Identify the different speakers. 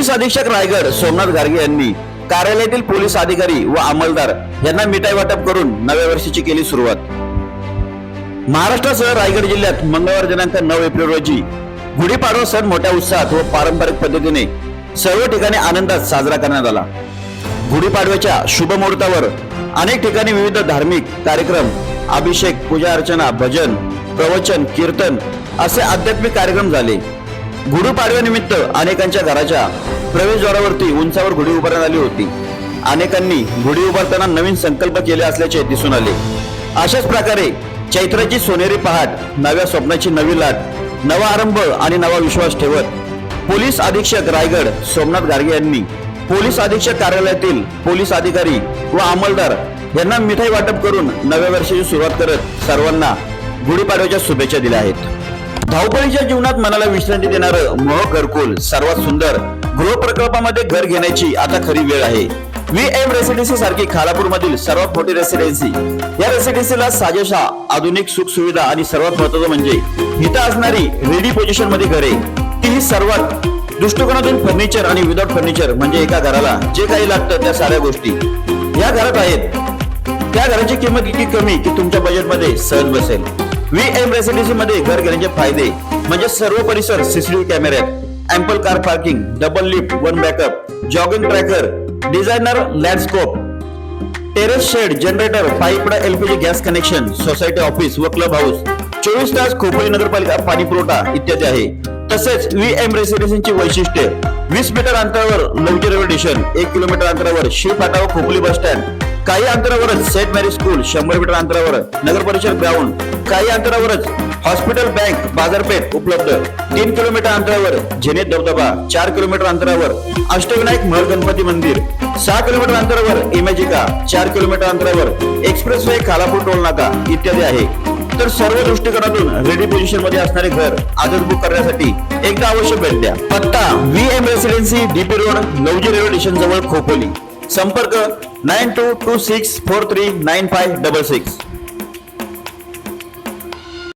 Speaker 1: Police अधीक्षक रायगड सोमनाथ गार्गे यांनी कार्यालयातील पोलीस अधिकारी व अंमलदार यांना मिठाई वाटप करून नव्या वर्षाची केली सुरुवात. महाराष्ट्रासह रायगड जिल्ह्यात मंगळवार दिनांक नऊ एप्रिल रोजी गुढीपाडवा सण मोठ्या उत्साहात व पारंपरिक पद्धतीने सर्व ठिकाणी आनंदात साजरा करण्यात आला. गुढीपाडव्याच्या शुभ मुहूर्तावर अनेक ठिकाणी विविध धार्मिक कार्यक्रम अभिषेक पूजा अर्चना भजन प्रवचन कीर्तन असे आध्यात्मिक कार्यक्रम झाले. गुढीपाडव्यानिमित्त अनेकांच्या घराच्या प्रवेशद्वारावरती उंचावर गुढी उभारण्यात आली होती. अनेकांनी गुढी उभारताना नवीन संकल्प केले असल्याचे दिसून आले. अशाच प्रकारे चैत्राची सोनेरी पहाट नव्या स्वप्नाची नवी लाट नवा आरंभ आणि नवा विश्वास ठेवत पोलीस अधीक्षक रायगड सोमनाथ गार्गे यांनी पोलीस अधीक्षक कार्यालयातील पोलीस अधिकारी व अंमलदार यांना मिठाई वाटप करून नव्या वर्षाची सुरुवात करत सर्वांना गुढीपाडव्याच्या शुभेच्छा दिल्या आहेत. धावपळीच्या जीवनात मनाला विश्रांती देणारं मोह घरकुल सर्वात सुंदर गृह प्रकल्पामध्ये घर घेण्याची आता खरी वेळ आहे. व्ही एम रेसिडेन्सी सारखी खालापूर मधील सर्वात मोठी रेसिडेन्सी या रेसिडेन्सीला साजेशा आधुनिक सुख सुविधा आणि सर्वात महत्वाचं म्हणजे इथं असणारी रेडी पोझिशनमध्ये घरे तीही सर्वात दृष्टिकोनातून फर्निचर आणि विदाउट फर्निचर म्हणजे एका घराला जे काही लागतं त्या साऱ्या गोष्टी. या घरात आहेत. त्या घराची किंमत इतकी कमी की तुमच्या बजेटमध्ये सहज बसेल. व्ही एम रेसिडेन्सी मध्ये घर घेण्याचे फायदे म्हणजे सर्व परिसर सीसीटीव्ही कॅमेऱ्यात ample car parking double lift one backup jogging tracker designer landscape terrace shed generator piped LPG gas connection society office व क्लब हाऊस चोवीस तास खोपोली नगरपालिका पाणी पुरवठा इत्यादी आहे. तसेच व्ही एम रेसिडेन्सीची वैशिष्ट्ये वीस मीटर अंतरावर लवजी रेल्वे स्टेशन एक किलोमीटर अंतरावर शिव फाटा व खोपोली बस स्टँड काही अंतरावरच सेंट मॅरी स्कूल शंभर मीटर अंतरावर नगर परिषद ग्राउंड काही अंतरावरच हॉस्पिटल बँक बाजारपेठ उपलब्ध. तीन किलोमीटर अंतरावर झेनेत धबधबा चार किलोमीटर अंतरावर अष्टविनायक महल गणपती मंदिर सहा किलोमीटर अंतरावर इमेजिका चार किलोमीटर अंतरावर एक्सप्रेस वे खालापूर टोल नाका इत्यादी आहे. तर सर्व दृष्टिकोनातून रेडी पोझिशनमध्ये असणारे घर आजच बुक करण्यासाठी एकदा अवश्य भेट द्या. पत्ता V M residency DP road Lavji railway station जवळ खोपोली. संपर्क nine two two six four three nine five double six.